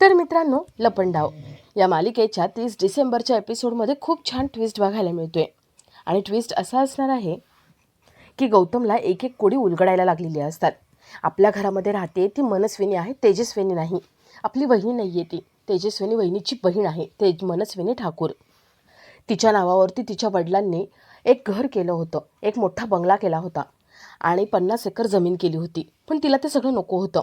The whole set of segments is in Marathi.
तर मित्रांनो लपंडाव. या मालिकेच्या तीस डिसेंबरच्या एपिसोडमध्ये खूप छान ट्विस्ट बघायला मिळतोय. आणि ट्विस्ट असा असणार आहे की गौतमला एक एक कोडी उलगडायला लागलेली असतात. आपल्या घरामध्ये राहते ती मनस्विनी आहे तेजस्विनी नाही. आपली वहिनी नाही आहे ती. तेजस्विनी वहिनीची बहीण आहे तेज मनस्विनी ठाकूर. तिच्या नावावरती तिच्या वडिलांनी एक घर केलं होतं एक मोठा बंगला केला होता. आणि पन्नास एकर जमीन केली होती. पण तिला ते सगळं नको होतं.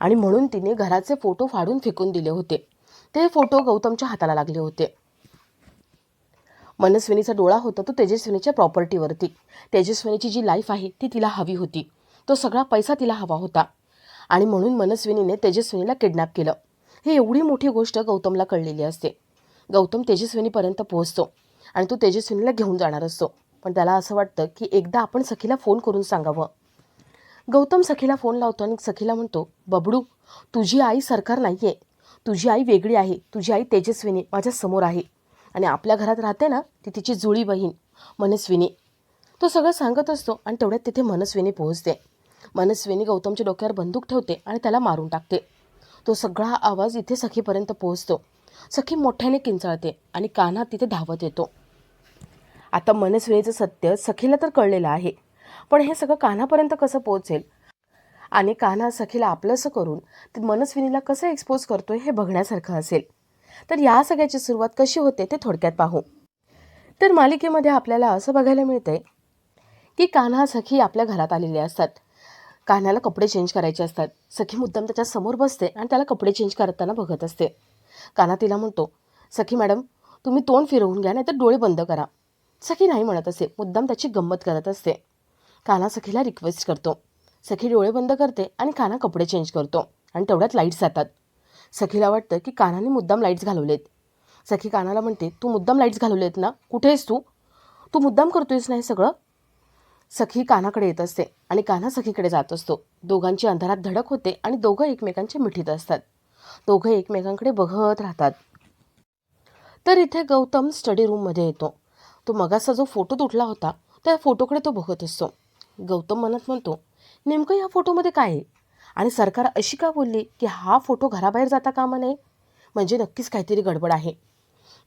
आणि म्हणून तिने घराचे फोटो फाडून फेकून दिले होते. ते फोटो गौतमच्या हाताला लागले होते. मनस्विनीचा डोळा होता तो तेजस्विनीच्या प्रॉपर्टीवरती. तेजस्विनीची जी लाईफ आहे ती तिला हवी होती. तो सगळा पैसा तिला हवा होता. आणि म्हणून मनस्विनीने तेजस्विनीला किडनॅप केलं. ही एवढी मोठी गोष्ट गौतमला कळलेली असते. गौतम तेजस्विनीपर्यंत पोहोचतो आणि तो तेजस्विनीला घेऊन जाणार असतो. पण त्याला असं वाटतं की एकदा आपण सखीला फोन करून सांगावं. गौतम सखीला फोन लावतो आणि सखीला म्हणतो बबडू तुझी आई सरकार नाही आहे तुझी आई वेगळी आहे. तुझी आई तेजस्विनी माझ्यासमोर आहे. आणि आपल्या घरात राहते ना ती तिची जुळी बहीण मनस्विनी. तो सगळं सांगत असतो आणि तेवढ्यात तिथे मनस्विनी पोहोचते. मनस्विनी गौतमच्या डोक्यावर बंदूक ठेवते आणि त्याला मारून टाकते. तो सगळा आवाज इथे सखीपर्यंत पोहोचतो. सखी मोठ्याने किंचाळते आणि कान्हा तिथे धावत येतो. आता मनस्विनीचं सत्य सखीला तर कळलेलं आहे. पण हे सगळं कानापर्यंत कसं पोहोचेल? आणि कान्हा सखीला आपलंसं करून ते मनस्विनीला कसं एक्सपोज करतोय हे बघण्यासारखं असेल. तर या सगळ्याची सुरुवात कशी होते ते थोडक्यात पाहू. तर मालिकेमध्ये आपल्याला असं बघायला मिळतंय की कान्हा सखी आपल्या घरात आलेले असतात. कान्हाला कपडे चेंज करायचे असतात. सखी मुद्दाम त्याच्यासमोर बसते आणि त्याला कपडे चेंज करताना बघत असते. कान्हा तिला म्हणतो सखी मॅडम तुम्ही तोंड फिरवून घ्या नाही तर डोळे बंद करा. सखी नाही म्हणत असे मुद्दाम त्याची गंमत करत असते. कान्हा सखीला रिक्वेस्ट करतो. सखी डोळे बंद करते आणि काना कपडे चेंज करतो आणि तेवढ्यात लाईट्स जातात. सखीला वाटतं की कानाने मुद्दाम लाईट्स घालवलेत. सखी कानाला म्हणते तू मुद्दाम लाईट्स घालवलेत ना? कुठे आहेस तू? तू मुद्दाम करतोयस नाही सगळं? सखी कानाकडे येत असते आणि कान्हा सखीकडे जात असतो. दोघांची अंधारात धडक होते आणि दोघं एकमेकांच्या मिठीत असतात. दोघं एकमेकांकडे बघत राहतात. तर इथे गौतम स्टडी रूममध्ये येतो. तो मगाचा जो फोटो तुटला होता त्या फोटोकडे तो बघत असतो. गौतम मनात म्हणतो नेमकं ह्या फोटोमध्ये काय आहे? आणि सरकार अशी का बोलली की हा फोटो घराबाहेर जाता कामा नये? म्हणजे नक्कीच काहीतरी गडबड आहे.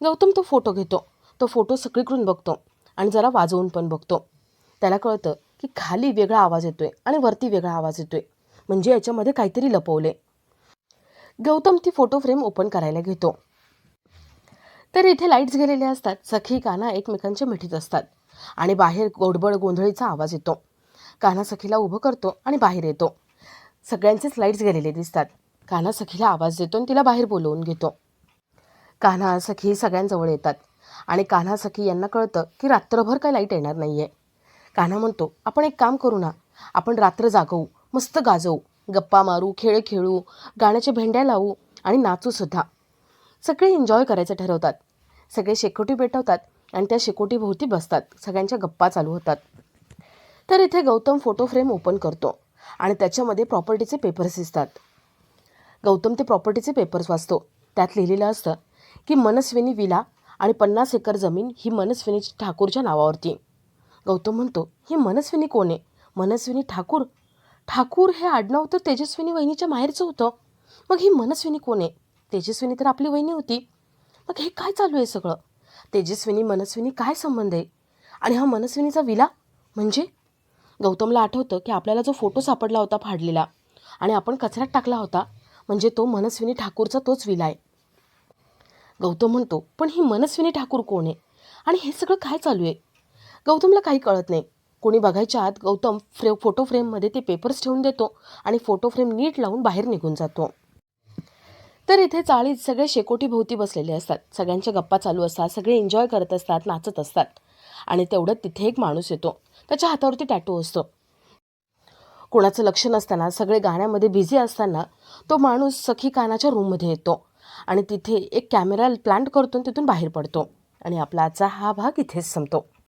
गौतम तो फोटो घेतो. तो फोटो सगळीकडून बघतो आणि जरा वाजवून पण बघतो. त्याला कळतं की खाली वेगळा आवाज येतोय आणि वरती वेगळा आवाज येतोय. म्हणजे याच्यामध्ये काहीतरी लपवले गौतम ती फोटो फ्रेम ओपन करायला घेतो. तर इथे लाईट्स गेलेले असतात. सखी काना एकमेकांच्या मिठीत असतात आणि बाहेर गोडबड गोंधळीचा आवाज येतो. कान्हासखीला उभं करतो आणि बाहेर येतो. सगळ्यांचेच लाईट्स गेलेले दिसतात. कान्हा सखीला आवाज देतो आणि तिला बाहेर बोलवून घेतो. कान्हा सखी सगळ्यांजवळ येतात आणि कान्हा सखी यांना कळतं की रात्रभर काय लाइट येणार नाही आहे कान्हा म्हणतो आपण एक काम करू ना. आपण रात्र जागवू मस्त गाजवू गप्पा मारू खेळ खेळू गाण्याच्या भेंड्या लावू आणि नाचूसुद्धा सगळे एन्जॉय करायचं ठरवतात. सगळे शेकोटी पेटवतात आणि त्या शेकोटीभोवती बसतात. सगळ्यांच्या गप्पा चालू होतात. तर इथे गौतम फोटो फ्रेम ओपन करतो. आणि त्याच्यामध्ये प्रॉपर्टीचे पेपर्स दिसतात. गौतम ते प्रॉपर्टीचे पेपर्स वाचतो. त्यात लिहिलेलं असतं की मनस्विनी विला आणि पन्नास एकर जमीन ही मनस्विनी ठाकूरच्या नावावरती. गौतम म्हणतो ही मनस्विनी कोण आहे? मनस्विनी ठाकूर? ठाकूर हे आडनाव तर तेजस्विनी वहिनीच्या माहेरचं होतं. मग ही मनस्विनी कोण आहे? तेजस्विनी तर आपली वहिनी होती. मग हे काय चालू आहे सगळं? तेजस्विनी मनस्विनी काय संबंध आहे? आणि हा मनस्विनीचा विला म्हणजे गौतमला आठवतं की आपल्याला जो फोटो सापडला होता फाडलेला आणि आपण कचऱ्यात टाकला होता म्हणजे तो मनस्विनी ठाकूरचा तोच विला आहे. गौतम म्हणतो पण ही मनस्विनी ठाकूर कोण आहे? आणि हे सगळं काय चालू आहे? गौतमला काही कळत नाही. कोणी बघायच्या आत गौतम फ्रे फोटो फ्रेममध्ये ते पेपर्स ठेवून देतो आणि फोटो फ्रेम नीट लावून बाहेर निघून जातो. तर इथे चाळीत सगळे शेकोटीभोवती बसलेले असतात. सगळ्यांच्या गप्पा चालू असतात सगळे एन्जॉय करत असतात नाचत असतात आणि तेवढं तिथे एक माणूस येतो. त्याच्या हातावरती टॅटू असतो. कोणाचं लक्ष नसताना सगळे गाण्यामध्ये बिझी असताना तो माणूस सखी कानाच्या रूममध्ये येतो आणि तिथे एक कॅमेरा प्लांट करतो आणि तिथून बाहेर पडतो. आणि आपला आजचा हा भाग इथेच संपतो.